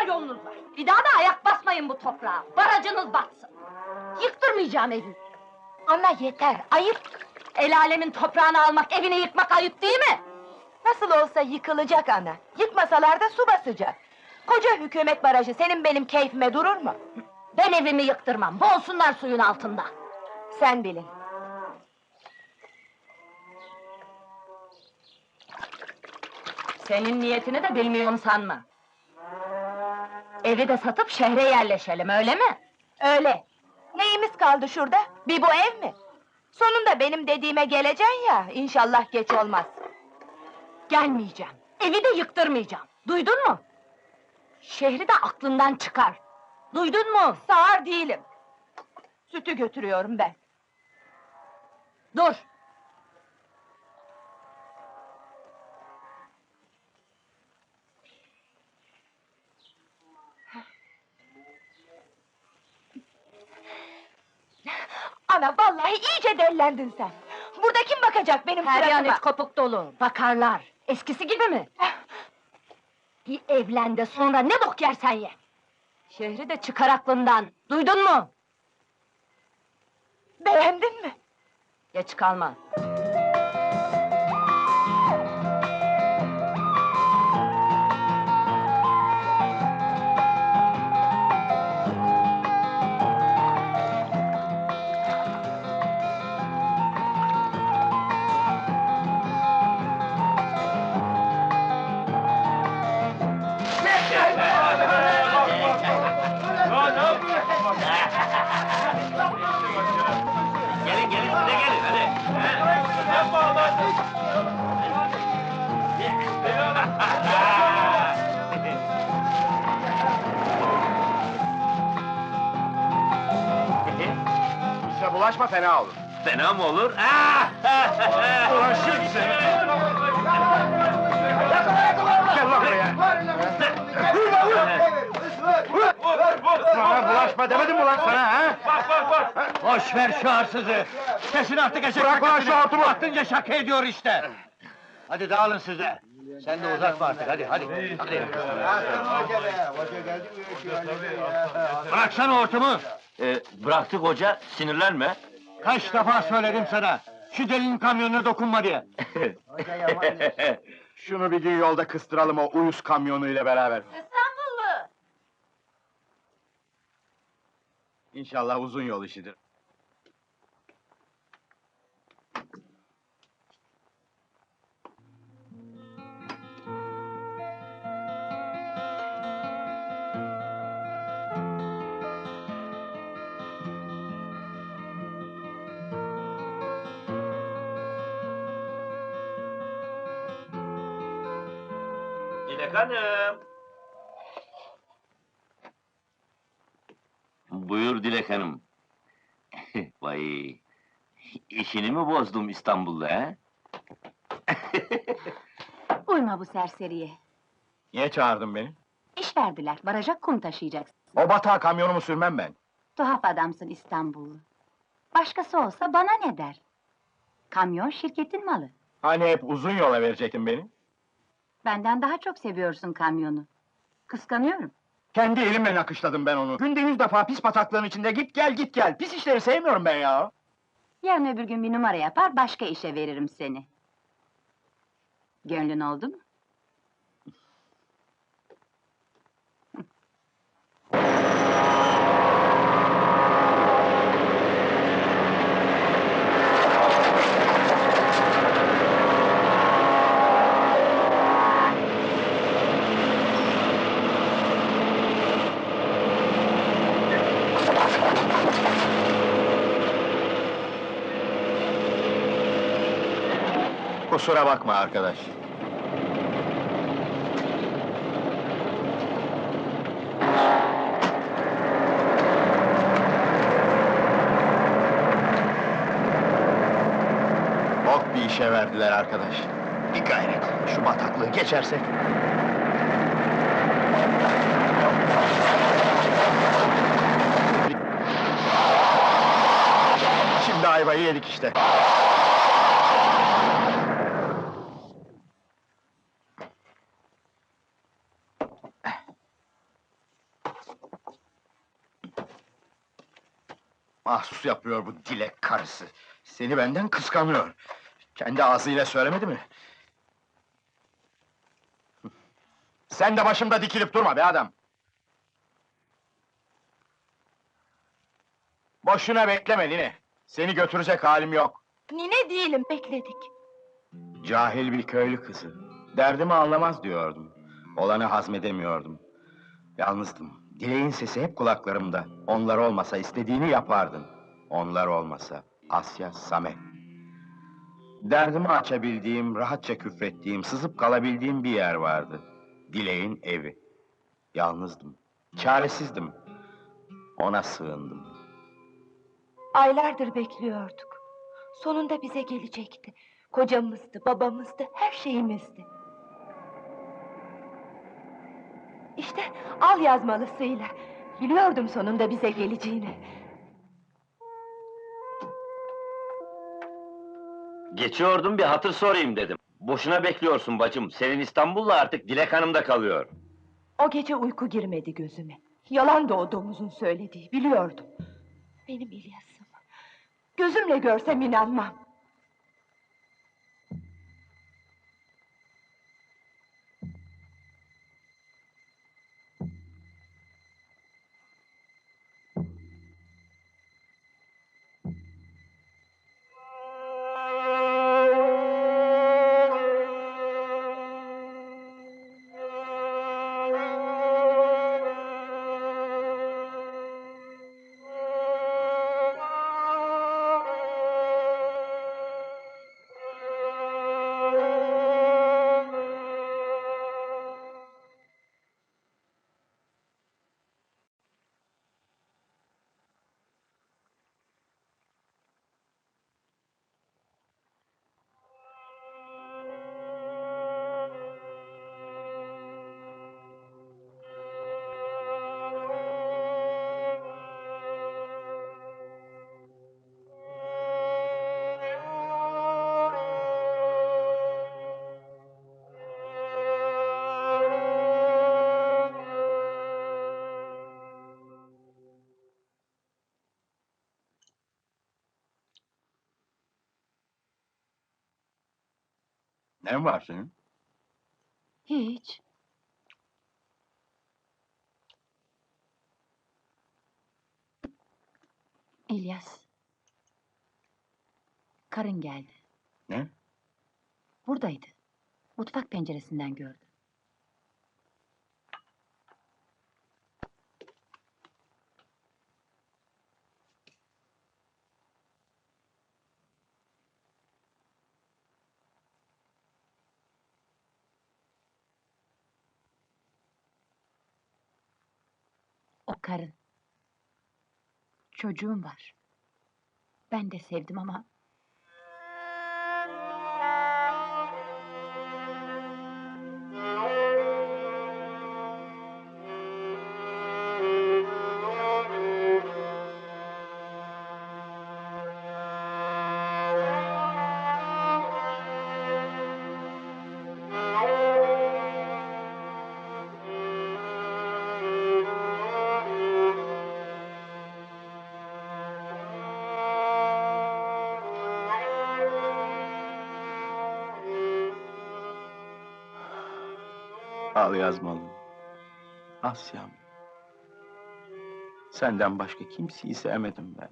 kadar yolunuz var. Bir daha da ayak basmayın bu toprağa. Baracınız batsın. Yıktırmayacağım evi. Ana yeter, ayıp. El alemin toprağını almak, evini yıkmak ayıp değil mi? Nasıl olsa yıkılacak ana. Yıkmasalar da su basacak. Koca hükümet barajı senin benim keyfime durur mu? Ben evimi yıktırmam. Boğulsunlar suyun altında. Sen bilin. Senin niyetini de bilmiyorum sanma. Evi de satıp şehre yerleşelim, öyle mi? Öyle. Neyimiz kaldı şurada? Bir bu ev mi? Sonunda benim dediğime geleceksin ya, inşallah geç olmaz. Gelmeyeceğim. Evi de yıktırmayacağım. Duydun mu? Şehri de aklından çıkar. Duydun mu? Sağır değilim. Sütü götürüyorum ben. Dur. Ana vallahi iyice dellendin sen. Burada kim bakacak benim Her yan suratıma? et kopuk dolu. Bakarlar. Eskisi gibi mi? Bir evlen de sonra ne bok yersen ye. Şehri de çıkar aklından. Duydun mu? Beğendin mi? Geç kalma. Bize bulaşma fena olur. Fena mı olur? Ah! Uğraşır seni. Gel lan buraya. Vur lan vur. Bana bulaşma demedim mi lan sana ha? Boş ver şu arsızı! Kesin artık eşek Bırak lan şu hortumu! Aklınca şaka ediyor işte! Hadi dağılın size! Sen de uzatma artık, hadi, hadi! hadi. Bıraksana hortumu! Ee, bıraktık hoca, sinirlenme. Kaç defa söyledim sana! Şu delinin kamyonuna dokunma diye! Şunu bir gün yolda kıstıralım o uyuz kamyonuyla beraber. İstanbullu. İnşallah uzun yol işidir. Dilek Hanım. Buyur Dilek Hanım. Vay, işini mi bozdum İstanbul'da he? Uyma bu serseriye. Niye çağırdın beni? İş verdiler, baraja kum taşıyacaksın. O batağa kamyonumu sürmem ben. Tuhaf adamsın İstanbullu. Başkası olsa bana ne der? Kamyon şirketin malı. Hani hep uzun yola verecektin beni? Benden daha çok seviyorsun kamyonu. Kıskanıyorum. Kendi elimle nakışladım ben onu. Günde yüz defa pis bataklığın içinde git gel git gel. Pis işleri sevmiyorum ben ya. Yarın öbür gün bir numara yapar, başka işe veririm seni. Gönlün oldu mu? Kusura bakma arkadaş. Bok bir işe verdiler arkadaş. Bir gayret, şu bataklığı geçersek. Ayvayı yedik işte. Mahsus yapıyor bu dilek karısı. Seni benden kıskanıyor. Kendi ağzıyla söylemedi mi? Sen de başımda dikilip durma be adam! Boşuna bekleme Line! Seni götürecek halim yok. Nine değilim, bekledik. Cahil bir köylü kızı. Derdimi anlamaz diyordum. Olanı hazmedemiyordum. Yalnızdım. Dileğin sesi hep kulaklarımda. Onlar olmasa istediğini yapardın. Onlar olmasa Asya, Samet. Derdimi açabildiğim, rahatça küfrettiğim, sızıp kalabildiğim bir yer vardı. Dileğin evi. Yalnızdım. Çaresizdim. Ona sığındım. Aylardır bekliyorduk. Sonunda bize gelecekti. Kocamızdı, babamızdı, her şeyimizdi. İşte al yazmalısıyla. Biliyordum sonunda bize geleceğini. Geçiyordum bir hatır sorayım dedim. Boşuna bekliyorsun bacım. Senin İstanbul'la artık Dilek Hanım'da kalıyor. O gece uyku girmedi gözüme. Yalan da o domuzun söylediği, biliyordum. Benim İlyas'ım. Gözümle görsem inanmam. Ne var senin? Hiç. İlyas. Karın geldi. Ne? Buradaydı. Mutfak penceresinden gördüm. O karın. Çocuğum var. Ben de sevdim ama Al yazmalım. Asya'm. Senden başka kimseyi sevmedim ben.